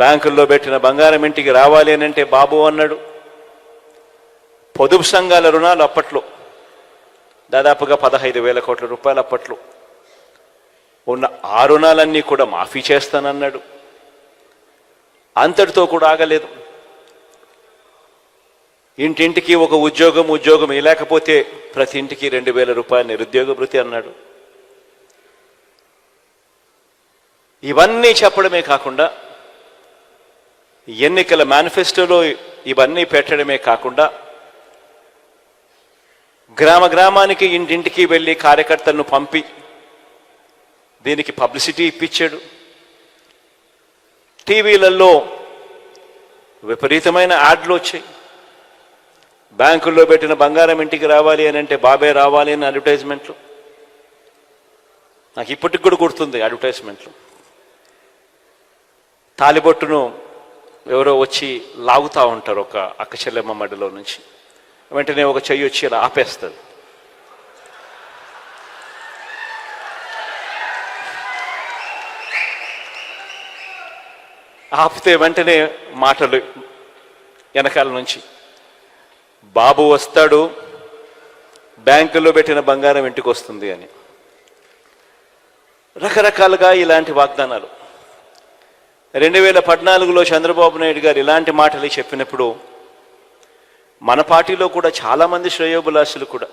బ్యాంకుల్లో పెట్టిన బంగారం ఇంటికి రావాలి అని అంటే బాబు అన్నాడు. పొదుపు సంఘాల రుణాలు అప్పట్లో దాదాపుగా పదహైదు వేల కోట్ల రూపాయలు అప్పట్లో. ఉన్న ఆ రుణాలన్నీ కూడా మాఫీ చేస్తానన్నాడు. అంతటితో కూడా ఆగలేదు. ఇంటింటికి ఒక ఉద్యోగం ఉద్యోగం లేకపోతే ప్రతి ఇంటికి రెండు వేల రూపాయల నిరుద్యోగ భృతి అన్నాడు. ఇవన్నీ చెప్పడమే కాకుండా ఎన్నికల మేనిఫెస్టోలో ఇవన్నీ పెట్టడమే కాకుండా గ్రామ గ్రామానికి ఇంటింటికి వెళ్ళి కార్యకర్తలను పంపి దీనికి పబ్లిసిటీ ఇప్పించాడు. టీవీలలో విపరీతమైన యాడ్లు వచ్చాయి. బ్యాంకుల్లో పెట్టిన బంగారం ఇంటికి రావాలి అని అంటే బాబే రావాలి అని అడ్వర్టైజ్మెంట్లు. నాకు ఇప్పటికి కూడా గుర్తుంది అడ్వర్టైజ్మెంట్లు. తాలిబొట్టును ఎవరో వచ్చి లాగుతూ ఉంటారు ఒక అక్క చెల్లెమ్మ మడిలో నుంచి. వెంటనే ఒక చెయ్యి వచ్చి ఇలా ఆపేస్తుంది ఆపితే వెంటనే మాటలు వెనకాల నుంచి. బాబు వస్తాడు బ్యాంకులో పెట్టిన బంగారం ఇంటికి వస్తుంది అని. రకరకాలుగా ఇలాంటి వాగ్దానాలు. రెండు వేల పద్నాలుగులో చంద్రబాబు నాయుడు గారు ఇలాంటి మాటలు చెప్పినప్పుడు మన పార్టీలో కూడా చాలామంది శ్రేయోభిలాషులు కూడా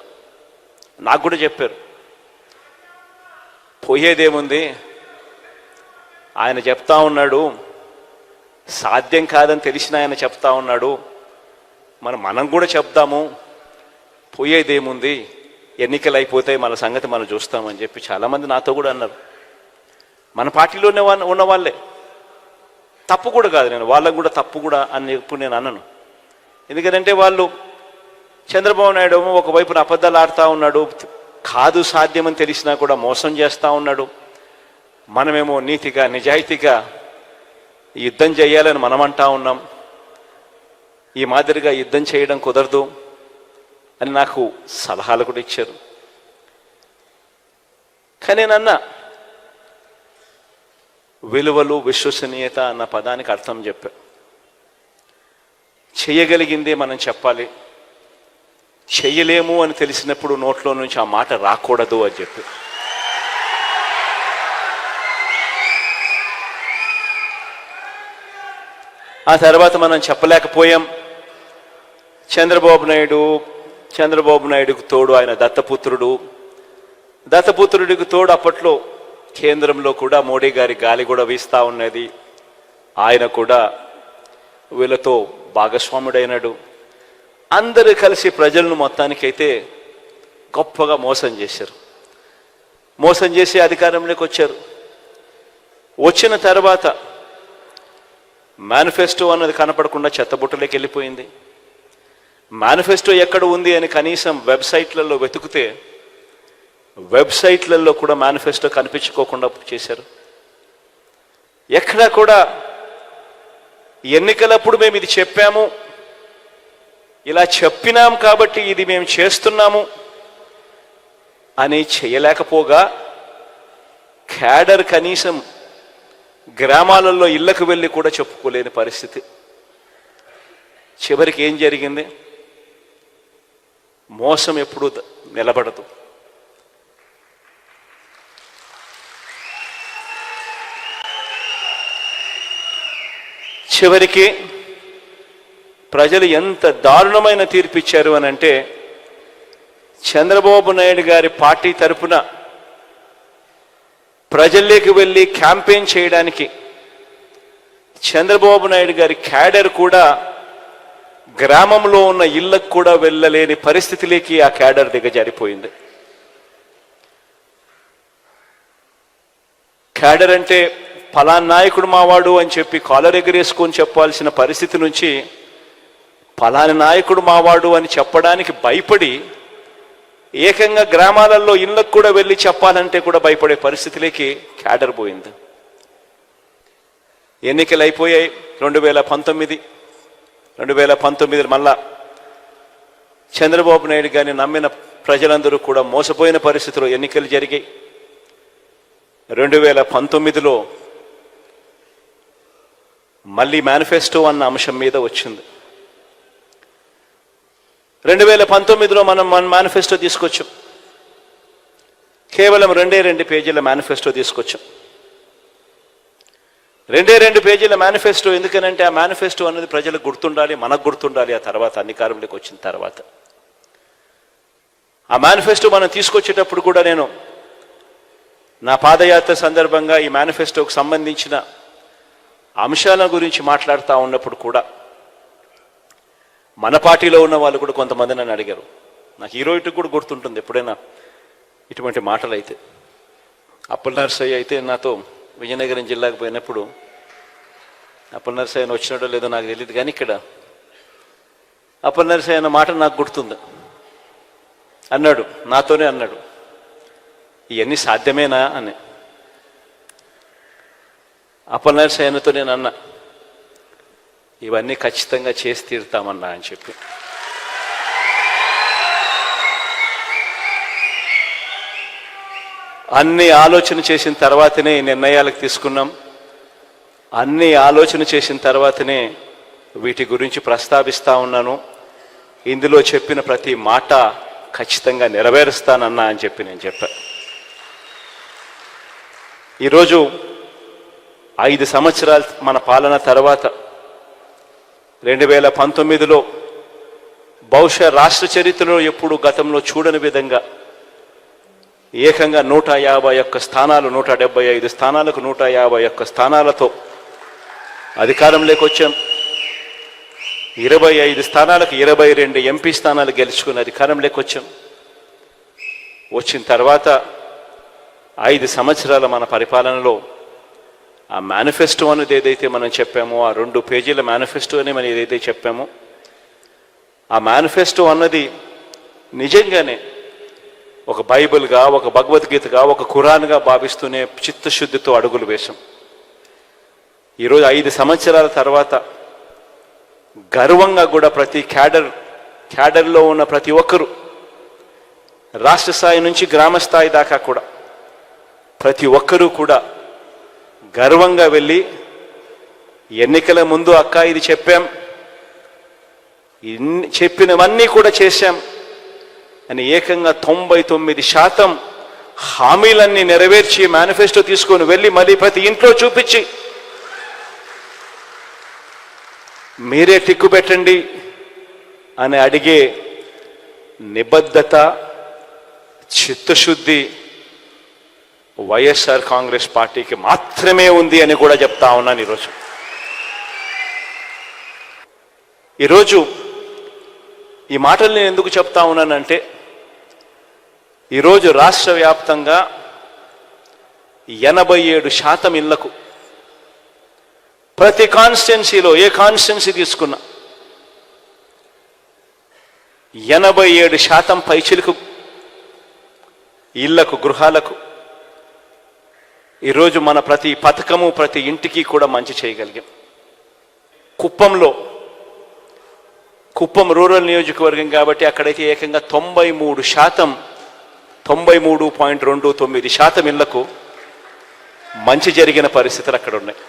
నాకు కూడా చెప్పారు. పోయేదేముంది? ఆయన చెప్తా ఉన్నాడు. సాధ్యం కాదని తెలిసిన ఆయన చెప్తా ఉన్నాడు. మనం మనం కూడా చెప్తాము పోయేదేముంది? ఎన్నికలు అయిపోతాయి మన సంగతి మనం చూస్తామని చెప్పి చాలామంది నాతో కూడా అన్నారు. మన పార్టీలోనే ఉన్న వాళ్ళే తప్పు కూడా కాదు నేను వాళ్ళకు కూడా తప్పు కూడా అని ఇప్పుడు నేను అన్నను ఎందుకంటే వాళ్ళు చంద్రబాబు నాయుడు ఒకవైపున అబద్ధాలు ఆడుతూ ఉన్నాడు కాదు సాధ్యమని తెలిసినా కూడా మోసం చేస్తూ ఉన్నాడు. మనమేమో నీతిగా నిజాయితీగా యుద్ధం చేయాలని మనం అంటా ఉన్నాం. ఈ మాదిరిగా యుద్ధం చేయడం కుదరదు అని నాకు సలహాలు కూడా ఇచ్చారు. కానీ నేను విలువలు విశ్వసనీయత అన్న పదానికి అర్థం చెప్పా చేయగలిగిందే మనం చెప్పాలి. చెయ్యలేము అని తెలిసినప్పుడు నోట్లో నుంచి ఆ మాట రాకూడదు అని చెప్పి. ఆ తర్వాత మనం చెప్పలేకపోయాం. చంద్రబాబు నాయుడు చంద్రబాబు నాయుడుకు తోడు ఆయన దత్తపుత్రుడు. దత్తపుత్రుడికి తోడు అప్పట్లో కేంద్రంలో కూడా మోడీ గారి గాలి కూడా వీస్తూ ఉన్నది. ఆయన కూడా వీళ్ళతో భాగస్వాముడైనాడు. అందరూ కలిసి ప్రజలను మొత్తానికైతే గొప్పగా మోసం చేశారు. మోసం చేసి అధికారంలోకి వచ్చారు. వచ్చిన తర్వాత మేనిఫెస్టో అన్నది కనపడకుండా చెత్తబుట్టలోకి వెళ్ళిపోయింది. మేనిఫెస్టో ఎక్కడ ఉంది అని కనీసం వెబ్సైట్లలో వెతికితే వెబ్సైట్లలో కూడా మేనిఫెస్టో కనిపించుకోకుండా చేశారు. ఎక్కడా కూడా ఎన్నికలప్పుడు మేము ఇది చెప్పాము ఇలా చెప్పినాం కాబట్టి ఇది మేము చేస్తున్నాము అని చేయలేకపోగా క్యాడర్ కనీసం గ్రామాలలో ఇళ్ళకు వెళ్ళి కూడా చెప్పుకోలేని పరిస్థితి. చివరికి ఏం జరిగింది? మోసం ఎప్పుడూ నిలబడదు. చివరికి ప్రజలు ఎంత దారుణమైన తీర్పు ఇచ్చారు అని అంటే చంద్రబాబు నాయుడు గారి పార్టీ తరపున ప్రజల్లోకి వెళ్ళి క్యాంపెయిన్ చేయడానికి చంద్రబాబు నాయుడు గారి క్యాడర్ కూడా గ్రామంలో ఉన్న ఇళ్ళకు కూడా వెళ్ళలేని పరిస్థితిలోకి ఆ క్యాడర్ దిగజారిపోయింది. క్యాడర్ అంటే ఫలానా నాయకుడు మావాడు అని చెప్పి కాలర్ ఎగరేసుకొని చెప్పాల్సిన పరిస్థితి నుంచి ఫలాని నాయకుడు మావాడు అని చెప్పడానికి భయపడి ఏకంగా గ్రామాలలో ఇళ్ళకు కూడా వెళ్ళి చెప్పాలంటే కూడా భయపడే పరిస్థితిలోకి క్యాడర్ పోయింది. ఎన్నికలు అయిపోయాయి రెండు వేల పంతొమ్మిది. రెండు వేల పంతొమ్మిది మళ్ళా చంద్రబాబు నాయుడు గారిని నమ్మిన ప్రజలందరూ కూడా మోసపోయిన పరిస్థితిలో ఎన్నికలు జరిగాయి. రెండు వేల పంతొమ్మిదిలో మళ్ళీ మేనిఫెస్టో అన్న అంశం మీద వచ్చింది. రెండు వేల పంతొమ్మిదిలో మనం మన మేనిఫెస్టో తీసుకొచ్చాం. కేవలం రెండే రెండు పేజీల మేనిఫెస్టో తీసుకొచ్చాం. రెండే రెండు పేజీల మేనిఫెస్టో ఎందుకనంటే ఆ మేనిఫెస్టో అనేది ప్రజలకు గుర్తుండాలి మనకు గుర్తుండాలి ఆ తర్వాత అధికారంలోకి వచ్చిన తర్వాత. ఆ మేనిఫెస్టో మనం తీసుకొచ్చేటప్పుడు కూడా నేను నా పాదయాత్ర సందర్భంగా ఈ మేనిఫెస్టోకు సంబంధించిన అంశాల గురించి మాట్లాడుతూ ఉన్నప్పుడు కూడా మన పార్టీలో ఉన్న వాళ్ళు కూడా కొంతమంది నన్ను అడిగారు. నాకు హీరోయిట్ కూడా గుర్తుంటుంది ఎప్పుడైనా ఇటువంటి మాటలు అయితే అప్పుల నర్సయ్య అయితే నాతో విజయనగరం జిల్లాకు పోయినప్పుడు అప్పుల నర్సయ్యన వచ్చినాడో లేదో నాకు తెలియదు కానీ ఇక్కడ అప్పుల నర్సయ్య అన్న మాట నాకు గుర్తుంది. అన్నాడు నాతోనే అన్నాడు. ఇవన్నీ సాధ్యమేనా? అని. అప్పల నేను అన్నా ఇవన్నీ ఖచ్చితంగా చేసి తీరుతామన్నా అని చెప్పి. అన్ని ఆలోచన చేసిన తర్వాతనే నిర్ణయాలకు తీసుకున్నాం. అన్ని ఆలోచన చేసిన తర్వాతనే వీటి గురించి ప్రస్తావిస్తా ఉన్నాను. ఇందులో చెప్పిన ప్రతి మాట ఖచ్చితంగా నెరవేరుస్తానన్నా అని చెప్పి నేను చెప్పా. ఈరోజు ఐదు సంవత్సరాల మన పాలన తర్వాత రెండు వేల పంతొమ్మిదిలో బహుశా రాష్ట్ర చరిత్రలో ఎప్పుడు గతంలో చూడని విధంగా ఏకంగా నూట యాభై ఒక్క స్థానాలు నూట డెబ్బై ఐదు స్థానాలకు నూట యాభై ఒక్క స్థానాలతో అధికారంలోకి వచ్చాం ఇరవై ఐదు స్థానాలకు ఇరవై రెండు ఎంపీ స్థానాలు గెలుచుకుని అధికారంలోకి వచ్చాం వచ్చిన తర్వాత ఐదు సంవత్సరాల మన పరిపాలనలో ఆ మేనిఫెస్టో అనేది ఏదైతే మనం చెప్పామో ఆ రెండు పేజీల మేనిఫెస్టో అని మనం ఏదైతే చెప్పామో ఆ మేనిఫెస్టో అన్నది నిజంగానే ఒక బైబిల్గా ఒక భగవద్గీతగా ఒక ఖురాన్గా భావిస్తూనే చిత్తశుద్ధితో అడుగులు వేశాం. ఈరోజు ఐదు సంవత్సరాల తర్వాత గర్వంగా కూడా ప్రతి క్యాడర్ క్యాడర్లో ఉన్న ప్రతి ఒక్కరూ రాష్ట్ర స్థాయి నుంచి గ్రామ స్థాయి దాకా కూడా ప్రతి ఒక్కరూ కూడా గర్వంగా వెళ్ళి ఎన్నికల ముందు అక్క ఇది చెప్పాం. ఇన్ని చెప్పినవన్నీ కూడా చేశాం. అని ఏకంగా తొంభై తొమ్మిది శాతం హామీలన్నీ నెరవేర్చి మేనిఫెస్టో తీసుకొని వెళ్ళి మళ్ళీ ప్రతి ఇంట్లో చూపించి మీరే టిక్కు పెట్టండి అని అడిగే నిబద్ధత చిత్తశుద్ధి వైఎస్ఆర్ కాంగ్రెస్ పార్టీకి మాత్రమే ఉంది అని కూడా చెప్తా ఉన్నాను ఈరోజు. ఈరోజు ఈ మాటలు నేను ఎందుకు చెప్తా ఉన్నానంటే ఈరోజు రాష్ట్ర వ్యాప్తంగా ఎనభై ఏడు శాతం ఇళ్ళకు ప్రతి కాన్స్టిట్యున్సీలో ఏ కాన్స్టిట్యున్సీ తీసుకున్నా ఎనభై ఏడు శాతం పైచిలకు ఇళ్ళకు గృహాలకు ఈరోజు మన ప్రతి పథకము ప్రతి ఇంటికి కూడా మంచి చేయగలిగాం. కుప్పంలో కుప్పం రూరల్ నియోజకవర్గం కాబట్టి అక్కడైతే ఏకంగా తొంభై మూడు శాతం తొంభై మూడు పాయింట్ రెండు తొమ్మిది శాతం ఇళ్ళకు మంచి జరిగిన పరిస్థితులు అక్కడ ఉన్నాయి.